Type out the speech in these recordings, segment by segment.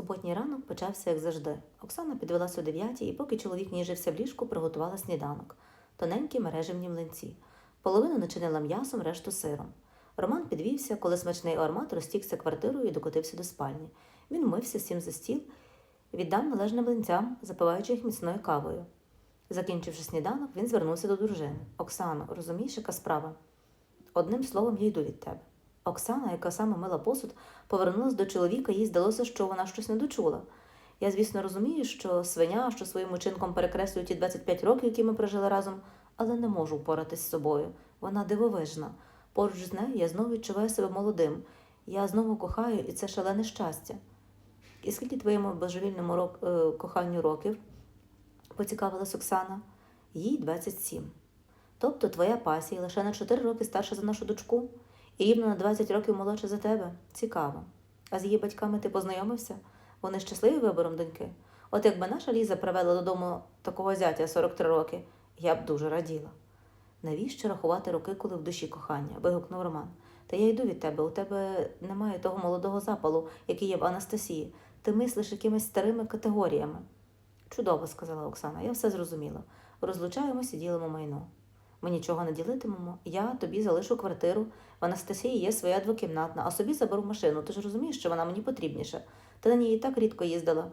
Суботній ранок почався, як завжди. Оксана підвелася о дев'ятій, і поки чоловік ніжився в ліжку, приготувала сніданок. Тоненькі мережевні млинці. Половину начинила м'ясом, решту сиром. Роман підвівся, коли смачний аромат розтікся квартирою і докотився до спальні. Він мився, сім за стіл, віддав належне млинцям, запиваючи їх міцною кавою. Закінчивши сніданок, він звернувся до дружини. Оксано, розумієш, яка справа? Одним словом, я йду від тебе. Оксана, яка саме мила посуд, повернулася до чоловіка, їй здалося, що вона щось не дочула. Я, звісно, розумію, що свиня, що своїм учинком перекреслює ті 25 років, які ми прожили разом, але не можу впоратись з собою. Вона дивовижна. Поруч з нею я знову відчуваю себе молодим. Я знову кохаю, і це шалене щастя. І скільки твоєму божевільному рок, е, коханню років? поцікавилась Оксана. Їй 27. Тобто твоя пасія лише на 4 роки старша за нашу дочку і рівно на 20 років молодша за тебе. Цікаво. А з її батьками ти познайомився? Вони щасливі вибором доньки? От якби наша Ліза привела додому такого зятя 43 роки, я б дуже раділа. Навіщо рахувати роки, коли в душі кохання? вигукнув Роман. Та я йду від тебе, у тебе немає того молодого запалу, який є в Анастасії. Ти мислиш якимись старими категоріями. Чудово, сказала Оксана, я все зрозуміла. Розлучаємося і ділимо майно. Ми нічого не ділитимемо. Я тобі залишу квартиру. В Анастасії є своя двокімнатна, а собі заберу машину. Ти ж розумієш, що вона мені потрібніша. Ти на ній і так рідко їздила.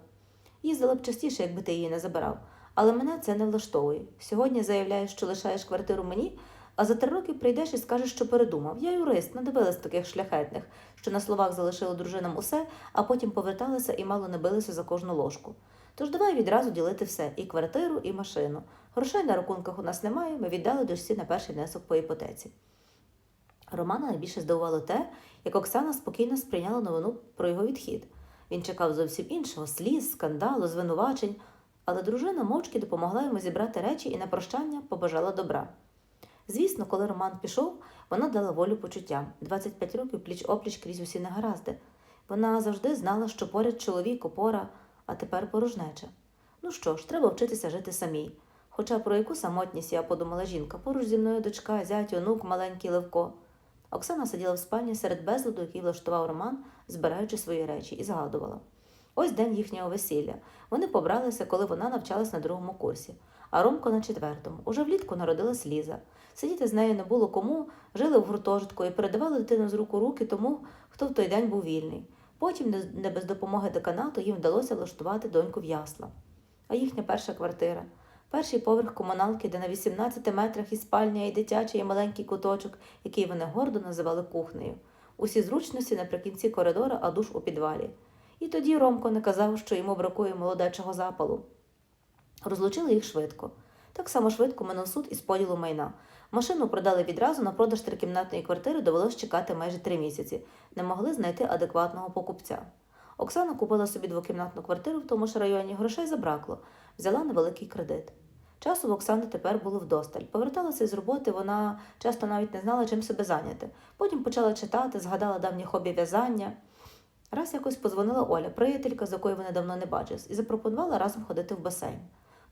Їздила б частіше, якби ти її не забирав. Але мене це не влаштовує. Сьогодні заявляєш, що лишаєш квартиру мені, а за три роки прийдеш і скажеш, що передумав. Я юрист, надивилась таких шляхетних, що на словах залишили дружинам усе, а потім поверталися і мало не билися за кожну ложку. Тож давай відразу ділити все і квартиру, і машину. Грошей на рахунках у нас немає, ми віддали дочці на перший внесок по іпотеці. Романа найбільше здивувало те, як Оксана спокійно сприйняла новину про його відхід. Він чекав зовсім іншого сліз, скандалу, звинувачень, але дружина мовчки допомогла йому зібрати речі і на прощання побажала добра. Звісно, коли Роман пішов, вона дала волю почуттям 25 років пліч опліч крізь усі негаразди. Вона завжди знала, що поряд чоловік опора, а тепер порожнеча. Ну що ж, треба вчитися жити самій. Хоча про яку самотність я подумала жінка, поруч зі мною дочка, зять, онук, маленький Левко. Оксана сиділа в спальні серед безладу, який влаштував Роман, збираючи свої речі, і згадувала. Ось день їхнього весілля. Вони побралися, коли вона навчалась на другому курсі, а Ромко на четвертому. Уже влітку народилась Ліза. Сидіти з нею не було кому, жили в гуртожитку і передавали дитину з рук у руки тому, хто в той день був вільний. Потім, не- без допомоги деканату, їм вдалося влаштувати доньку в ясла. А їхня перша квартира. Перший поверх комуналки, де на 18 метрах і спальня, і дитячий, і маленький куточок, який вони гордо називали кухнею. Усі зручності наприкінці коридора, а душ у підвалі. І тоді Ромко не казав, що йому бракує молодечого запалу. Розлучили їх швидко. Так само швидко минув суд із поділу майна. Машину продали відразу, на продаж трикімнатної квартири довелось чекати майже три місяці. Не могли знайти адекватного покупця. Оксана купила собі двокімнатну квартиру в тому ж районі, грошей забракло, взяла невеликий кредит. Часу в Оксани тепер було вдосталь. Поверталася з роботи, вона часто навіть не знала, чим себе зайняти. Потім почала читати, згадала давнє хобі в'язання. Раз якось позвонила Оля, приятелька, з якою вони давно не бачились, і запропонувала разом ходити в басейн.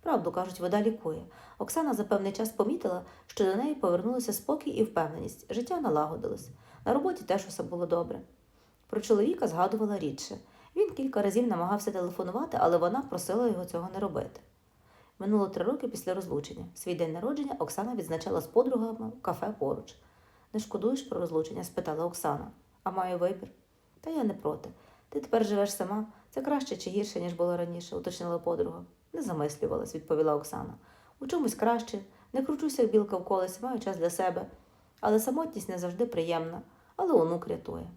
Правду кажуть, вода лікує. Оксана за певний час помітила, що до неї повернулися спокій і впевненість. Життя налагодилось. На роботі теж усе було добре. Про чоловіка згадувала рідше. Він кілька разів намагався телефонувати, але вона просила його цього не робити. Минуло три роки після розлучення. Свій день народження Оксана відзначала з подругами в кафе поруч. Не шкодуєш про розлучення? спитала Оксана. А маю вибір. Та я не проти. Ти тепер живеш сама. Це краще чи гірше, ніж було раніше, уточнила подруга. Не замислювалась, відповіла Оксана. У чомусь краще, не кручуся, як білка в колесі, маю час для себе. Але самотність не завжди приємна, але онук рятує.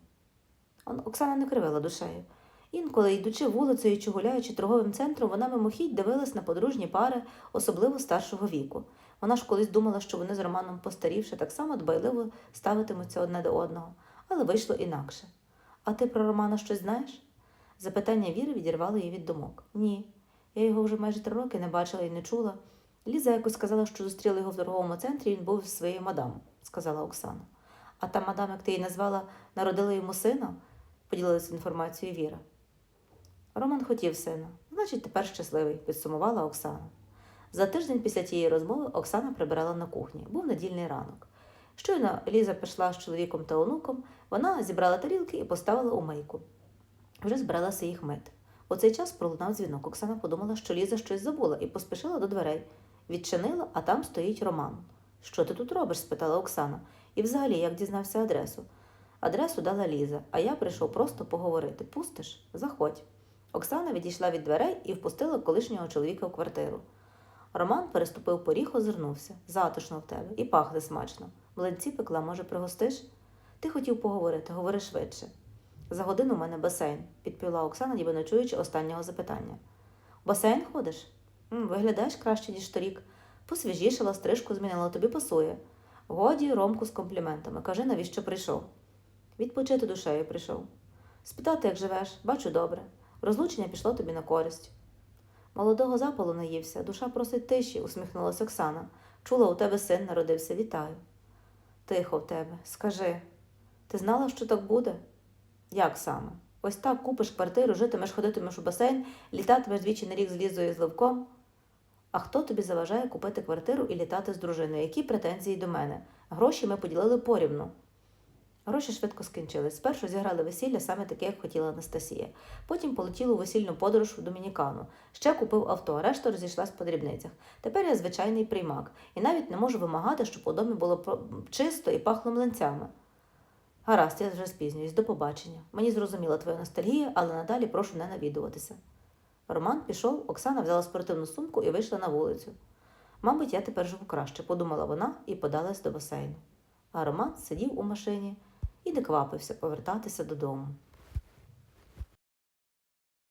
Оксана не кривила душею. Інколи, йдучи вулицею чи гуляючи торговим центром, вона мимохідь дивилась на подружні пари, особливо старшого віку. Вона ж колись думала, що вони з Романом постарівши, так само дбайливо ставитимуться одне до одного, але вийшло інакше. А ти про Романа щось знаєш? Запитання Віри відірвало її від думок. Ні. Я його вже майже три роки не бачила і не чула. Ліза якось сказала, що зустріла його в торговому центрі, він був своєю мадам, сказала Оксана. А та мадам, як ти її назвала, народила йому сина, поділилася інформацією Віра. Роман хотів сина, значить, тепер щасливий, підсумувала Оксана. За тиждень після тієї розмови Оксана прибирала на кухні. Був недільний ранок. Щойно Ліза пішла з чоловіком та онуком, вона зібрала тарілки і поставила у мийку. Вже збиралася їх мити. У цей час пролунав дзвінок. Оксана подумала, що Ліза щось забула, і поспішила до дверей. Відчинила, а там стоїть Роман. Що ти тут робиш? спитала Оксана. І взагалі, як дізнався адресу? Адресу дала Ліза, а я прийшов просто поговорити. Пустиш? Заходь. Оксана відійшла від дверей і впустила колишнього чоловіка в квартиру. Роман переступив поріг, озирнувся. Затишно в тебе і пахне смачно. Млинці пекла, може, пригостиш? Ти хотів поговорити, говори швидше. За годину у мене басейн, підповіла Оксана, ніби не чуючи останнього запитання. В басейн ходиш? Виглядаєш краще, ніж торік. Посвіжішала, стрижку змінила, тобі пасує. Годі ромку з компліментами. Кажи, навіщо прийшов? Відпочити душею прийшов. Спитати, як живеш, бачу добре. Розлучення пішло тобі на користь. Молодого запалу наївся, душа просить тиші, усміхнулася Оксана. Чула, у тебе син народився, вітаю. Тихо в тебе, скажи. Ти знала, що так буде? Як саме? Ось так купиш квартиру, житимеш, ходитимеш у басейн, літатимеш двічі на рік з лізою і з Левком. А хто тобі заважає купити квартиру і літати з дружиною? Які претензії до мене? Гроші ми поділили порівну. Гроші швидко скінчились. Спершу зіграли весілля саме таке, як хотіла Анастасія. Потім полетіли у весільну подорож в Домінікану. Ще купив авто, а решта розійшлась по дрібницях. Тепер я звичайний приймак і навіть не можу вимагати, щоб у домі було чисто і пахло млинцями. Гаразд, я вже спізнююсь. До побачення. Мені зрозуміла твоя ностальгія, але надалі прошу не навідуватися. Роман пішов, Оксана взяла спортивну сумку і вийшла на вулицю. Мабуть, я тепер живу краще, подумала вона і подалась до басейну. А Роман сидів у машині і не квапився повертатися додому.